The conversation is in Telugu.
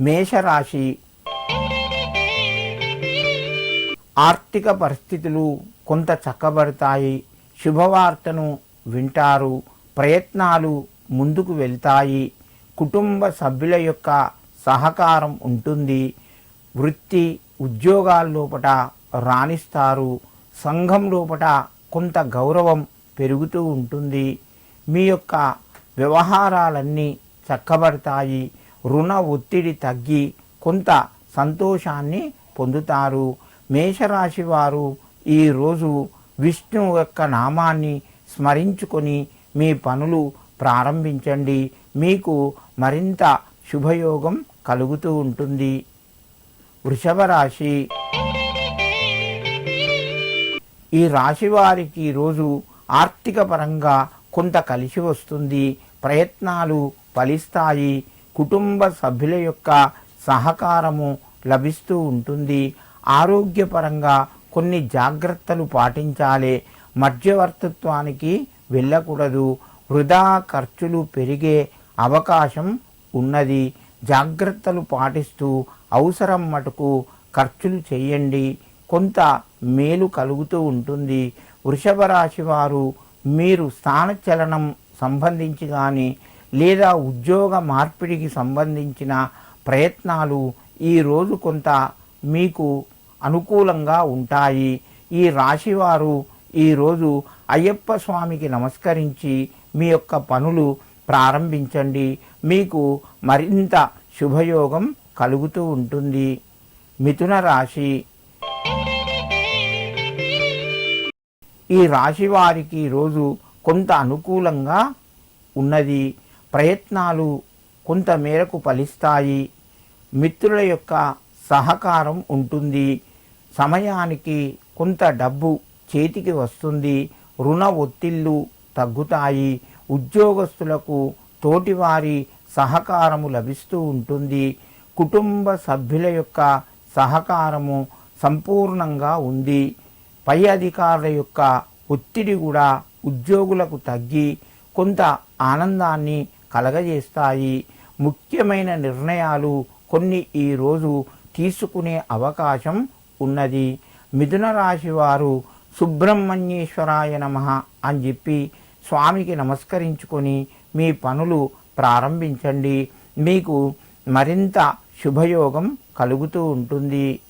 మేషరాశి ఆర్థిక పరిస్థితులు కొంత చక్కబడతాయి. శుభవార్తను వింటారు. ప్రయత్నాలు ముందుకు వెళ్తాయి. కుటుంబ సభ్యుల యొక్క సహకారం ఉంటుంది. వృత్తి ఉద్యోగాల లోపట రాణిస్తారు. సంఘం లోపట కొంత గౌరవం పెరుగుతూ ఉంటుంది. మీ యొక్క వ్యవహారాలన్నీ చక్కబడతాయి. రుణ ఒత్తిడి తగ్గి కొంత సంతోషాన్ని పొందుతారు. మేషరాశి వారు ఈరోజు విష్ణు యొక్క నామాన్ని స్మరించుకొని మీ పనులు ప్రారంభించండి. మీకు మరింత శుభయోగం కలుగుతూ ఉంటుంది. వృషభ రాశి. ఈ రాశి వారికి ఈరోజు ఆర్థిక పరంగా కొంత కలిసి వస్తుంది. ప్రయత్నాలు ఫలిస్తాయి. కుటుంబ సభ్యుల యొక్క సహకారము లభిస్తూ ఉంటుంది. ఆరోగ్యపరంగా కొన్ని జాగ్రత్తలు పాటించాలి. మధ్యవర్తిత్వానికి వెళ్ళకూడదు. వృధా ఖర్చులు పెరిగే అవకాశం ఉన్నది. జాగ్రత్తలు పాటిస్తూ అవసరం మటుకు ఖర్చులు చేయండి. కొంత మేలు కలుగుతూ ఉంటుంది. వృషభ రాశి వారు మీరు స్థానచలనం సంబంధించి కానీ లేదా ఉద్యోగ మార్పిడికి సంబంధించిన ప్రయత్నాలు ఈరోజు కొంత మీకు అనుకూలంగా ఉంటాయి. ఈ రాశివారు ఈరోజు అయ్యప్ప స్వామికి నమస్కరించి మీ యొక్క పనులు ప్రారంభించండి. మీకు మరింత శుభయోగం కలుగుతూ ఉంటుంది. మిథున రాశి. ఈ రాశి వారికి రోజు కొంత అనుకూలంగా ఉన్నది. ప్రయత్నాలు కొంత మేరకు ఫలిస్తాయి. మిత్రుల యొక్క సహకారం ఉంటుంది. సమయానికి కొంత డబ్బు చేతికి వస్తుంది. రుణ ఒత్తిళ్ళు తగ్గుతాయి. ఉద్యోగస్తులకు తోటివారి సహకారము లభిస్తూ ఉంటుంది. కుటుంబ సభ్యుల యొక్క సహకారము సంపూర్ణంగా ఉంది. పై అధికారుల యొక్క ఒత్తిడి కూడా ఉద్యోగులకు తగ్గి కొంత ఆనందాన్ని కలగజేస్తాయి. ముఖ్యమైన నిర్ణయాలు కొన్ని ఈరోజు తీసుకునే అవకాశం ఉన్నది. మిథున రాశి వారు సుబ్రహ్మణ్యేశ్వరాయ నమ అని చెప్పి స్వామికి నమస్కరించుకొని మీ పనులు ప్రారంభించండి. మీకు మరింత శుభయోగం కలుగుతూ ఉంటుంది.